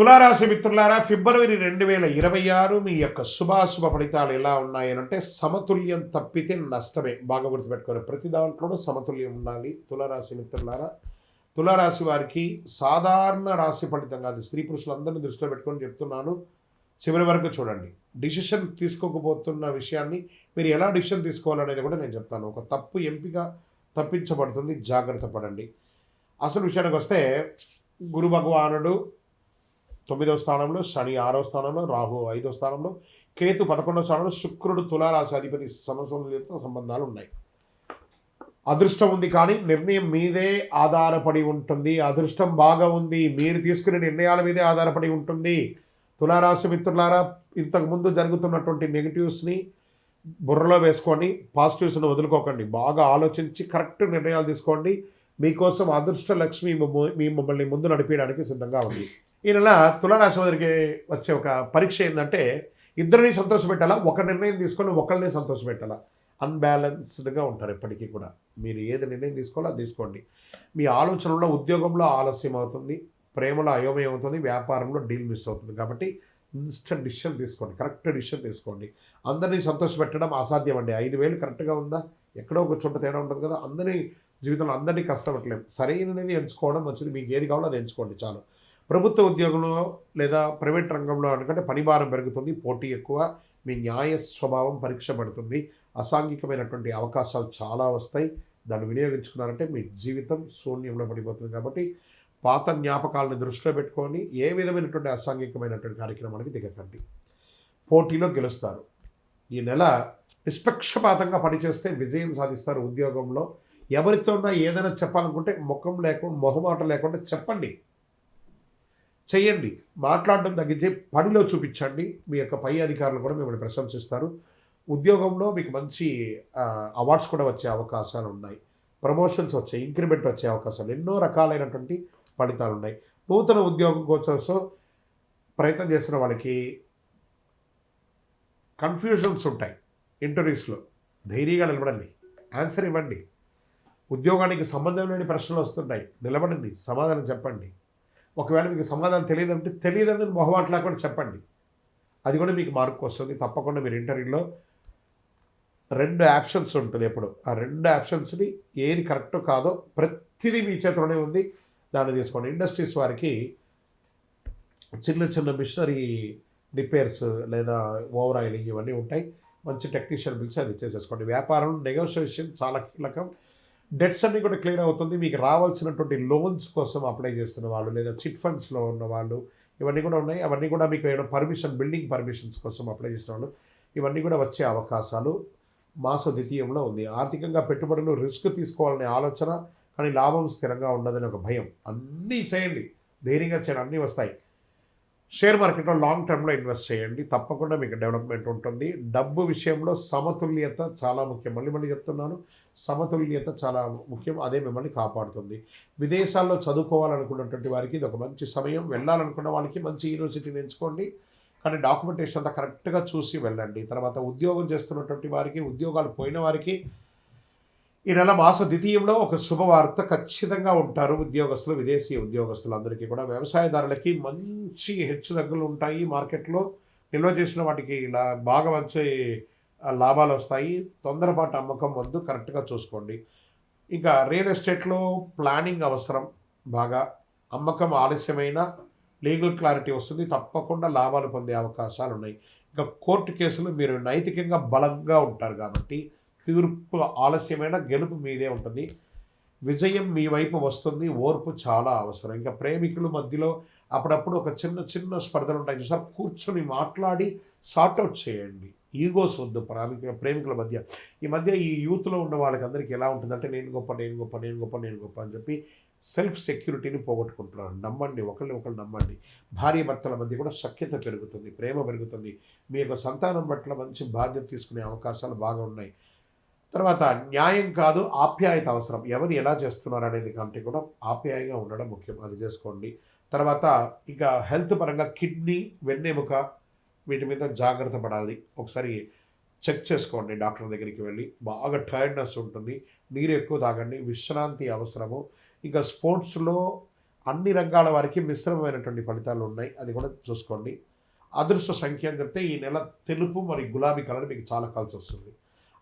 తులారాశి మిత్రులారా ఫిబ్రవరి రెండు వేల ఇరవై ఆరు మీ యొక్క శుభాశుభ ఫలితాలు ఎలా ఉన్నాయనంటే సమతుల్యం తప్పితే నష్టమే. బాగా గుర్తుపెట్టుకోవాలి ప్రతి దాంట్లోనూ సమతుల్యం ఉండాలి. తులారాశి మిత్రులారా తులారాశి వారికి సాధారణ రాశి ఫలితం కాదు. స్త్రీ పురుషులందరినీ దృష్టిలో పెట్టుకొని చెప్తున్నాను చివరి వరకు చూడండి. డిసిషన్ తీసుకోకపోతున్న విషయాన్ని మీరు ఎలా డిసిషన్ తీసుకోవాలనేది కూడా నేను చెప్తాను. ఒక తప్పు ఎంపిక తప్పించబడుతుంది జాగ్రత్త పడండి. అసలు విషయానికి వస్తే గురు భగవానుడు తొమ్మిదవ స్థానంలో శని ఆరవ స్థానంలో రాహు ఐదో స్థానంలో కేతు పదకొండవ స్థానంలో శుక్రుడు తులారాశి అధిపతి సమస్యలతో సంబంధాలు ఉన్నాయి. అదృష్టం ఉంది కానీ నిర్ణయం మీదే ఆధారపడి ఉంటుంది. అదృష్టం బాగా ఉంది. మీరు తీసుకునే నిర్ణయాల మీదే ఆధారపడి ఉంటుంది. తులారాశి మిత్రులారా ఇంతకుముందు జరుగుతున్నటువంటి నెగిటివ్స్ని బుర్రలో వేసుకోండి. పాజిటివ్స్ని వదులుకోకండి. బాగా ఆలోచించి కరెక్ట్ నిర్ణయాలు తీసుకోండి. మీకోసం అదృష్ట లక్ష్మి మీ మమ్మల్ని ముందు నడిపించడానికి సిద్ధంగా ఉంది. ఈ నెల తులారాశి వారికి వచ్చే ఒక పరీక్ష ఏంటంటే ఇద్దరిని సంతోషపెట్టాలా ఒక నిర్ణయం తీసుకొని ఒకరిని సంతోషపెట్టాలా అన్బ్యాలెన్స్డ్గా ఉంటారు ఎప్పటికీ కూడా. మీరు ఏది నిర్ణయం తీసుకోవాలో అది తీసుకోండి. మీ ఆలోచనలో ఉద్యోగంలో ఆలస్యం అవుతుంది ప్రేమలో అయోమయం అవుతుంది వ్యాపారంలో డీల్ మిస్ అవుతుంది కాబట్టి ఇన్స్టెంట్ డిసిషన్ తీసుకోండి కరెక్ట్ డిసిషన్ తీసుకోండి. అందరినీ సంతోషపెట్టడం అసాధ్యం అండి. ఐదు వేలు కరెక్ట్గా ఉందా? ఎక్కడో ఒక చోట తేడా ఉంటుంది కదా అందరినీ జీవితంలో అందరినీ కష్టపడలేము సరైనది ఎంచుకోవడం మంచిది. మీకు ఏది కావాలో అది ఎంచుకోండి చాలు. ప్రభుత్వ ఉద్యోగంలో లేదా ప్రైవేట్ రంగంలో అనుకంటే పనిభారం పెరుగుతుంది పోటీ ఎక్కువ మీ న్యాయ స్వభావం పరీక్ష పడుతుంది అసాంఘికమైనటువంటి అవకాశాలు చాలా వస్తాయి. దాన్ని వినియోగించుకున్నారంటే మీ జీవితం శూన్యంలో పడిపోతుంది కాబట్టి పాత జ్ఞాపకాలను దృష్టిలో పెట్టుకొని ఏ విధమైనటువంటి అసాంఘికమైనటువంటి కార్యక్రమానికి దిగకండి. పోటీలో గెలుస్తారు. ఈ నెల నిష్పక్షపాతంగా పనిచేస్తే విజయం సాధిస్తారు ఉద్యోగంలో. ఎవరితోన్నా ఏదైనా చెప్పాలనుకుంటే ముఖం లేకుండా మొహమాట లేకుండా చెప్పండి. చేయండి. మాట్లాడడం తగ్గించి పనిలో చూపించండి. మీ యొక్క పై అధికారులు కూడా మిమ్మల్ని ప్రశంసిస్తారు. ఉద్యోగంలో మీకు మంచి అవార్డ్స్ కూడా వచ్చే అవకాశాలు ఉన్నాయి. ప్రమోషన్స్ వచ్చే ఇంక్రిమెంట్ వచ్చే అవకాశాలు ఎన్నో రకాలైనటువంటి ఫలితాలు ఉన్నాయి. నూతన ఉద్యోగం కోసం ప్రయత్నం చేసిన వాళ్ళకి కన్ఫ్యూజన్స్ ఉంటాయి. ఇంటర్వ్యూస్లో ధైర్యంగా నిలబడండి. ఆన్సర్ ఇవ్వండి. ఉద్యోగానికి సంబంధం లేని ప్రశ్నలు వస్తుంటాయి. నిలబడండి. సమాధానం చెప్పండి. ఒకవేళ మీకు సమాధానం తెలియదంటే తెలియదని మొహమాటలా కూడా చెప్పండి. అది కూడా మీకు మార్కు వస్తుంది. తప్పకుండా మీరు ఇంటర్వ్యూలో రెండు ఆప్షన్స్ ఉంటుంది ఎప్పుడు. ఆ రెండు ఆప్షన్స్ని ఏది కరెక్ట్ కాదో ప్రతిదీ మీ చేతిలోనే ఉంది. దాన్ని తీసుకోండి. ఇండస్ట్రీస్ వారికి చిన్న చిన్న మిషనరీ రిపేర్స్ లేదా ఓవర్ ఆయిలింగ్ ఇవన్నీ ఉంటాయి. మంచి టెక్నీషియన్ పిలిచి అది చేసేసుకోండి వ్యాపారం నెగోషియేషన్ చాలా కీలకం. డెట్స్ అన్నీ కూడా క్లియర్ అవుతుంది. మీకు రావాల్సినటువంటి లోన్స్ కోసం అప్లై చేస్తున్న వాళ్ళు లేదా చిట్ ఫండ్స్లో ఉన్న వాళ్ళు ఇవన్నీ కూడా ఉన్నాయి. అవన్నీ కూడా మీకు ఏమైనా పర్మిషన్ బిల్డింగ్ పర్మిషన్స్ కోసం అప్లై చేసిన వాళ్ళు ఇవన్నీ కూడా వచ్చే అవకాశాలు మాస ద్వితీయంలో ఉంది. ఆర్థికంగా పెట్టుబడులు రిస్క్ తీసుకోవాలనే ఆలోచన కానీ లాభం స్థిరంగా ఉండదని ఒక భయం. అన్నీ చేయండి. ధైర్యంగా చేయండి. అన్నీ వస్తాయి. షేర్ మార్కెట్లో లాంగ్ టర్మ్లో ఇన్వెస్ట్ చేయండి. తప్పకుండా మీకు డెవలప్మెంట్ ఉంటుంది. డబ్బు విషయంలో సమతుల్యత చాలా ముఖ్యం. మళ్ళీ మళ్ళీ చెప్తున్నాను సమతుల్యత చాలా ముఖ్యం. అదే మిమ్మల్ని కాపాడుతుంది. విదేశాల్లో చదువుకోవాలనుకున్నటువంటి వారికి ఇది ఒక మంచి సమయం. వెళ్ళాలనుకున్న వాళ్ళకి మంచి యూనివర్సిటీని ఎంచుకోండి. కానీ డాక్యుమెంటేషన్ అంతా కరెక్ట్గా చూసి వెళ్ళండి. తర్వాత ఉద్యోగం చేస్తున్నటువంటి వారికి ఉద్యోగాలు పోయిన వారికి ఈ నెల మాస ద్వితీయంలో ఒక శుభవార్త ఖచ్చితంగా ఉంటారు ఉద్యోగస్తులు విదేశీ ఉద్యోగస్తులు అందరికీ కూడా. వ్యవసాయదారులకి మంచి హెచ్చుతగ్గులు ఉంటాయి. మార్కెట్లో నిల్వ చేసిన వాటికి ఇలా బాగా మంచి లాభాలు వస్తాయి. తొందరపాటు అమ్మకం వద్దు కరెక్ట్గా చూసుకోండి. ఇంకా రియల్ ఎస్టేట్లో ప్లానింగ్ అవసరం బాగా. అమ్మకం ఆలస్యమైన లీగల్ క్లారిటీ వస్తుంది. తప్పకుండా లాభాలు పొందే అవకాశాలు ఉన్నాయి ఇంకా కోర్టు కేసులు మీరు నైతికంగా బలంగా ఉంటారు కాబట్టి తీర్పు ఆలస్యమైన గెలుపు మీదే ఉంటుంది. విజయం మీ వైపు వస్తుంది. ఓర్పు చాలా అవసరం. ఇంకా ప్రేమికుల మధ్యలో అప్పుడప్పుడు ఒక చిన్న చిన్న స్పర్ధలు ఉంటాయి. చూసారు? కూర్చొని మాట్లాడి సార్ట్అవుట్ చేయండి. ఈగోస్ వద్దు ప్రాముఖ్య ప్రేమికుల మధ్య. ఈ మధ్య ఈ యూత్లో ఉన్న వాళ్ళకి అందరికీ ఎలా ఉంటుందంటే నేను గొప్ప నేను గొప్ప నేను గొప్ప నేను గొప్ప అని చెప్పి సెల్ఫ్ సెక్యూరిటీని పోగొట్టుకుంటున్నారు. నమ్మండి. ఒకరిని ఒకరు నమ్మండి. భార్య భర్తల మధ్య కూడా సఖ్యత పెరుగుతుంది ప్రేమ పెరుగుతుంది. మీ యొక్క సంతానం పట్ల మంచి బాధ్యత తీసుకునే అవకాశాలు బాగా ఉన్నాయి. తర్వాత న్యాయం కాదు ఆప్యాయత అవసరం. ఎవరు ఎలా చేస్తున్నారు అనేది కంటే కూడా ఆప్యాయంగా ఉండడం ముఖ్యం. అది చేసుకోండి. తర్వాత ఇంకా హెల్త్ పరంగా కిడ్నీ వెన్నెముక వీటి మీద జాగ్రత్త పడాలి. ఒకసారి చెక్ చేసుకోండి డాక్టర్ దగ్గరికి వెళ్ళి. బాగా టైర్డ్నెస్ ఉంటుంది. నీరు ఎక్కువ తాగండి. విశ్రాంతి అవసరము. ఇంకా స్పోర్ట్స్లో అన్ని రంగాల వారికి మిశ్రమమైనటువంటి ఫలితాలు ఉన్నాయి. అది కూడా చూసుకోండి. అదృష్ట సంఖ్య అని చెప్తే ఈ నెల తెలుపు మరియు గులాబీ కలర్ మీకు చాలా కలిసి వస్తుంది.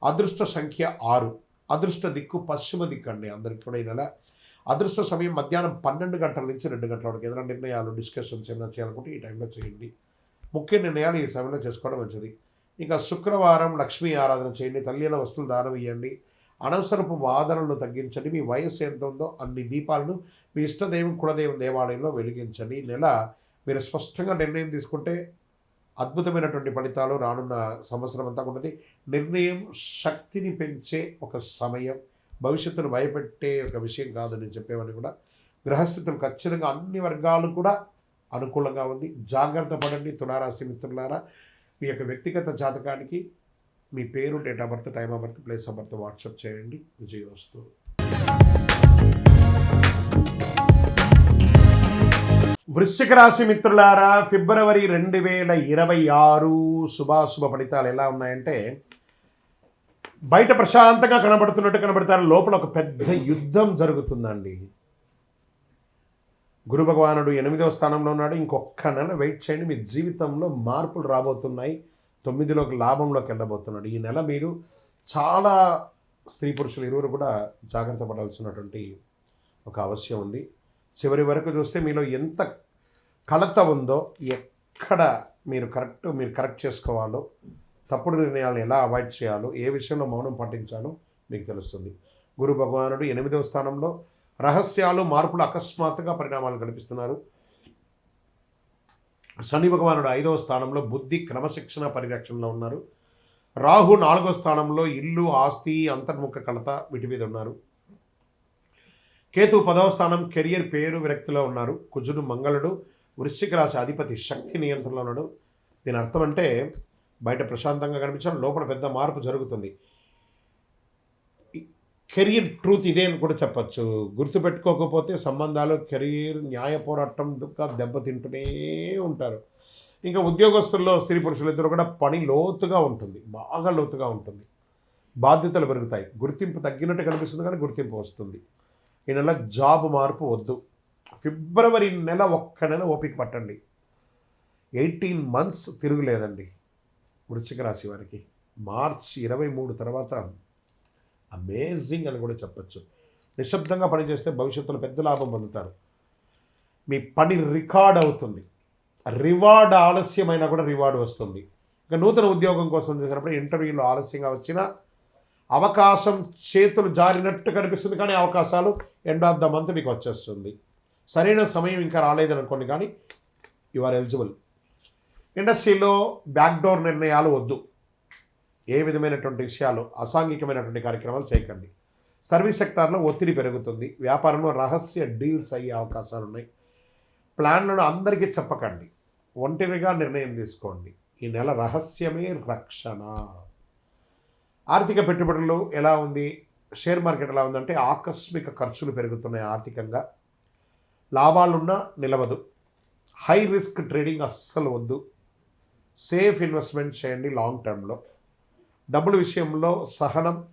అదృష్ట సంఖ్య ఆరు. అదృష్ట దిక్కు పశ్చిమ దిక్కు అండి అందరికి కూడా ఈ నెల. అదృష్ట సమయం మధ్యాహ్నం పన్నెండు గంటల నుంచి రెండు గంటల వరకు. ఏదైనా నిర్ణయాలు డిస్కషన్స్ ఏమైనా చేయాలనుకుంటే ఈ టైంలో చేయండి. ముఖ్య నిర్ణయాలు ఈ సమయంలో చేసుకోవడం మంచిది. ఇంకా శుక్రవారం లక్ష్మీ ఆరాధన చేయండి. తల్లిన వస్తువులు దానం ఇవ్వండి అనవసరపు వాదనలను తగ్గించండి. మీ వయస్సు ఎంత ఉందో అన్ని దీపాలను మీ ఇష్టదైవం కులదైవం దేవాలయంలో వెలిగించండి. ఈ నెల మీరు స్పష్టంగా నిర్ణయం తీసుకుంటే అద్భుతమైనటువంటి ఫలితాలు రానున్న సంవత్సరం అంతా ఉన్నది. నిర్ణయం శక్తిని పెంచే ఒక సమయం. భవిష్యత్తును భయపెట్టే ఒక విషయం కాదు నేను చెప్పేవని కూడా. గ్రహస్థితులు ఖచ్చితంగా అన్ని వర్గాలు కూడా అనుకూలంగా ఉంది. జాగ్రత్త పడండి తులారాశి మిత్రులారా. మీ యొక్క వ్యక్తిగత జాతకానికి మీ పేరు date of birth time of birth place of birth WhatsApp చేయండి. విజయవస్తు. వృశ్చిక రాశి మిత్రులారా ఫిబ్రవరి రెండు వేల ఇరవై ఆరు శుభాశుభ ఫలితాలు ఎలా ఉన్నాయంటే బయట ప్రశాంతంగా కనబడుతున్నట్టు కనబడతారు. లోపల ఒక పెద్ద యుద్ధం జరుగుతుందండి. గురు భగవానుడు ఎనిమిదవ స్థానంలో ఉన్నాడు. ఇంకొక నెల వెయిట్ చేయండి. మీ జీవితంలో మార్పులు రాబోతున్నాయి. తొమ్మిదిలోకి లాభంలోకి వెళ్ళబోతున్నాడు. ఈ నెల మీరు చాలా స్త్రీ పురుషులు ఇరువురు కూడా జాగ్రత్త పడాల్సినటువంటి ఒక అవశ్యం ఉంది. చివరి వరకు చూస్తే మీలో ఎంత కలత ఉందో ఎక్కడ మీరు కరెక్ట్ మీరు కరెక్ట్ చేసుకోవాలో తప్పుడు నిర్ణయాలను ఎలా అవాయిడ్ చేయాలో ఏ విషయంలో మౌనం పాటించాలో మీకు తెలుస్తుంది. గురు భగవానుడు ఎనిమిదవ స్థానంలో రహస్యాలు మార్పులు అకస్మాత్తుగా పరిణామాలు కనిపిస్తున్నారు శని భగవానుడు ఐదవ స్థానంలో బుద్ధి క్రమశిక్షణ పరిరక్షణలో ఉన్నారు. రాహు నాలుగో స్థానంలో ఇల్లు ఆస్తి అంతర్ముఖ కలత వీటి మీద ఉన్నారు. కేతు పదవ స్థానం కెరియర్ పేరు విరక్తిలో ఉన్నారు. కుజుడు మంగళుడు వృశ్చిక రాశి అధిపతి శక్తి నియంత్రణలో ఉన్నాడు. దీని అర్థం అంటే బయట ప్రశాంతంగా కనిపించడం లోపల పెద్ద మార్పు జరుగుతుంది. కెరీర్ ట్రూత్ ఇదే అని కూడా చెప్పచ్చు. గుర్తుపెట్టుకోకపోతే సంబంధాలు కెరీర్ న్యాయ పోరాటం దుఃఖ దెబ్బతింటూనే ఉంటారు. ఇంకా ఉద్యోగస్తుల్లో స్త్రీ పురుషులు ఇద్దరు కూడా పని లోతుగా ఉంటుంది. బాగా లోతుగా ఉంటుంది. బాధ్యతలు పెరుగుతాయి. గుర్తింపు తగ్గినట్టు కనిపిస్తుంది కానీ గుర్తింపు వస్తుంది. ఈ నెల జాబ్ మార్పు వద్దు. ఫిబ్రవరి నెల ఒక్క నెల ఓపిక పట్టండి. ఎయిటీన్ మంత్స్ తిరుగులేదండి వృశ్చిక రాశి వారికి. మార్చ్ ఇరవై మూడు తర్వాత అమేజింగ్ అని కూడా చెప్పచ్చు. నిశ్శబ్దంగా పనిచేస్తే భవిష్యత్తులో పెద్ద లాభం పొందుతారు. మీ పని రికార్డ్ అవుతుంది. రివార్డ్ ఆలస్యమైనా కూడా రివార్డ్ వస్తుంది. ఇంకా నూతన ఉద్యోగం కోసం చేసినప్పుడు ఇంటర్వ్యూలో ఆలస్యంగా వచ్చినా అవకాశం చేతులు జారినట్టు కనిపిస్తుంది కానీ అవకాశాలు ఎండ్ ఆఫ్ ద మంత్ మీకు వచ్చేస్తుంది. సరైన సమయం ఇంకా రాలేదనుకోండి కానీ యు ఆర్ ఎలిజిబుల్ ఇండస్ట్రీలో బ్యాక్డోర్ నిర్ణయాలు వద్దు. ఏ విధమైనటువంటి విషయాలు అసాంఘికమైనటువంటి కార్యక్రమాలు చేయకండి. సర్వీస్ సెక్టార్లో ఒత్తిడి పెరుగుతుంది. వ్యాపారంలో రహస్య డీల్స్ అయ్యే అవకాశాలు ఉన్నాయి. ప్లాన్లను అందరికీ చెప్పకండి. ఒంటరిగా నిర్ణయం తీసుకోండి. ఈ నెల రహస్యమే రక్షణ. ఆర్థిక పెట్టుబడులు ఎలా ఉంది? షేర్ మార్కెట్ ఎలా ఉందంటే ఆకస్మిక ఖర్చులు పెరుగుతున్నాయి ఆర్థికంగా. లాభాలున్నా నిలవదు. హై రిస్క్ ట్రేడింగ్ అస్సలు వద్దు. సేఫ్ ఇన్వెస్ట్మెంట్ చేయండి లాంగ్ టర్మ్లో. డబ్బుల విషయంలో సహనం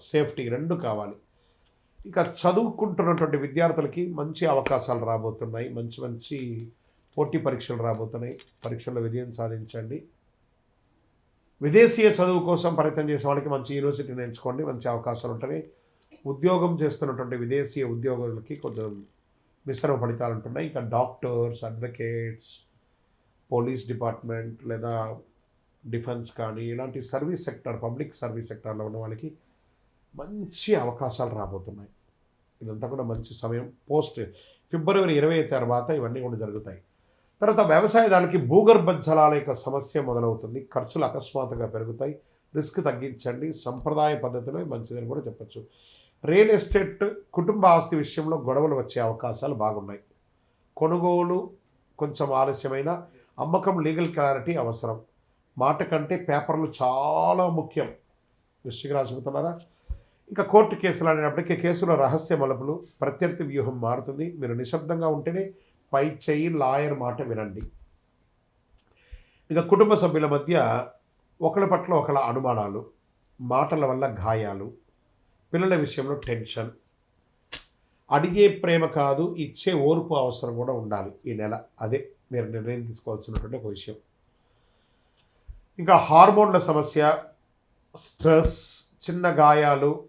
సేఫ్టీ రెండు కావాలి. ఇంకా చదువుకుంటున్నటువంటి విద్యార్థులకి మంచి అవకాశాలు రాబోతున్నాయి. మంచి మంచి పోటీ పరీక్షలు రాబోతున్నాయి. పరీక్షల్లో విజయం సాధించండి. విదేశీయ చదువు కోసం ప్రయత్నం చేసే వాళ్ళకి మంచి యూనివర్సిటీని ఎంచుకోండి మంచి అవకాశాలు ఉంటాయి. ఉద్యోగం చేస్తున్నటువంటి విదేశీయ ఉద్యోగులకి కొంచెం మిశ్రమ ఫలితాలు ఉంటున్నాయి. ఇంకా డాక్టర్స్ అడ్వకేట్స్ పోలీస్ డిపార్ట్మెంట్ లేదా డిఫెన్స్ కానీ ఇలాంటి సర్వీస్ సెక్టర్ పబ్లిక్ సర్వీస్ సెక్టర్లో ఉన్న వాళ్ళకి మంచి అవకాశాలు రాబోతున్నాయి. ఇదంతా కూడా మంచి సమయం. పోస్ట్ ఫిబ్రవరి ఇరవై తర్వాత ఇవన్నీ కూడా జరుగుతాయి. తర్వాత వ్యవసాయదానికి భూగర్భ జలాల యొక్క సమస్య మొదలవుతుంది. ఖర్చులు అకస్మాత్తుగా పెరుగుతాయి. రిస్క్ తగ్గించండి. సంప్రదాయ పద్ధతిలో మంచిదని కూడా చెప్పచ్చు. రియల్ ఎస్టేట్ కుటుంబ ఆస్తి విషయంలో గొడవలు వచ్చే అవకాశాలు బాగున్నాయి. కొనుగోలు కొంచెం ఆలస్యమైన అమ్మకం లీగల్ క్లారిటీ అవసరం. మాట కంటే పేపర్లు చాలా ముఖ్యం. వృష్టికి రాసుకుంటున్నారా ఇంకా కోర్టు కేసులు అనేటప్పటికీ కేసులో రహస్య మలుపులు ప్రత్యర్థి వ్యూహం మారుతుంది. మీరు నిశ్శబ్దంగా ఉంటేనే పై చెయ్యి లాయర్ మాట వినండి. ఇక కుటుంబ సభ్యుల మధ్య ఒకళ్ళ పట్ల ఒకళ్ళ అనుమానాలు మాటల వల్ల గాయాలు పిల్లల విషయంలో టెన్షన్. అడిగే ప్రేమ కాదు ఇచ్చే ఓర్పు అవసరం కూడా ఉండాలి ఈ నెల. అదే మీరు నిర్ణయం తీసుకోవాల్సినటువంటి ఒక విషయం. ఇంకా హార్మోన్ల సమస్య స్ట్రెస్ చిన్న గాయాలు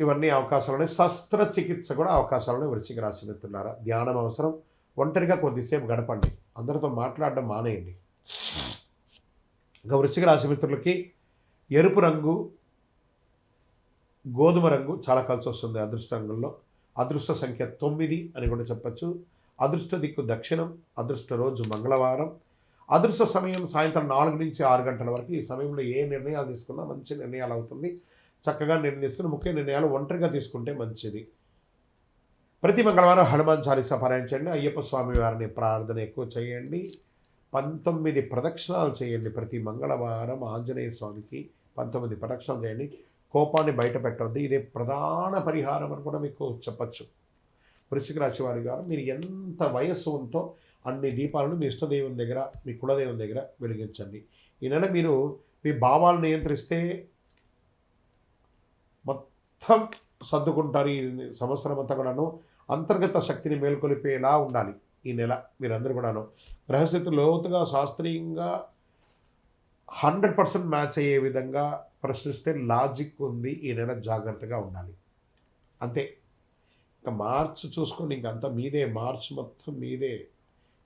ఇవన్నీ అవకాశాలు ఉన్నాయి శస్త్రచికిత్స కూడా అవకాశాలు ఉన్నాయి వృశ్చిక రాశి ధ్యానం అవసరం. ఒంటరిగా కొద్దిసేపు గడపండి. అందరితో మాట్లాడడం మానేయండి. ఇంకా వృశ్చిక రాశి మిత్రులకి ఎరుపు రంగు గోధుమ రంగు చాలా కలిసి వస్తుంది అదృష్ట రంగుల్లో అదృష్ట సంఖ్య తొమ్మిది అని కూడా చెప్పచ్చు. అదృష్ట దిక్కు దక్షిణం అదృష్ట రోజు మంగళవారం. అదృష్ట సమయం సాయంత్రం నాలుగు నుంచి ఆరు గంటల వరకు. ఈ సమయంలో ఏ నిర్ణయాలు తీసుకున్నా మంచి నిర్ణయాలు అవుతుంది. చక్కగా నిర్ణయం తీసుకుని ముఖ్య నిర్ణయాలు ఒంటరిగా తీసుకుంటే మంచిది. ప్రతి మంగళవారం హనుమాన్ చాలీసా పారాయణించండి అయ్యప్ప స్వామి వారిని ప్రార్థన ఎక్కువ చేయండి. పంతొమ్మిది ప్రదక్షిణాలు చేయండి ప్రతి మంగళవారం ఆంజనేయ స్వామికి. పంతొమ్మిది ప్రదక్షిణాలు చేయండి. కోపాన్ని బయట పెట్టవద్దు. ఇదే ప్రధాన పరిహారం అని కూడా మీకు చెప్పచ్చు. వృశ్చిక రాశి వారి గారు మీరు ఎంత వయస్సు ఉందో అన్ని దీపాలను మీ ఇష్టదైవం దగ్గర మీ కులదైవం దగ్గర వెలిగించండి. ఈ నెల మీరు మీ భావాలు నియంత్రిస్తే మొత్తం సర్దుకుంటారు ఈ సంవత్సరం అంతా కూడాను. అంతర్గత శక్తిని మేల్కొలిపేలా ఉండాలి ఈ నెల మీరందరూ కూడాను. గ్రహస్థితి లోతుగా శాస్త్రీయంగా హండ్రెడ్ పర్సెంట్ మ్యాచ్ అయ్యే విధంగా ప్రశ్నిస్తే లాజిక్ ఉంది ఈ నెల జాగ్రత్తగా ఉండాలి. అంతే. ఇంకా మార్చ్ చూసుకోండి ఇంకంతా మీదే మార్చ్ మొత్తం మీదే.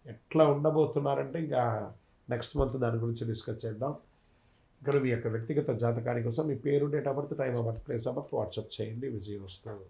ఎట్లా ఉండబోతున్నారంటే ఇంకా నెక్స్ట్ మంత్ దాని గురించి డిస్కస్ చేద్దాం. ఇక్కడ మీ యొక్క వ్యక్తిగత జాతకానికి కోసం మీ పేరు date of birth time of birth place of birth WhatsApp చేయండి. విజయం వస్తుంది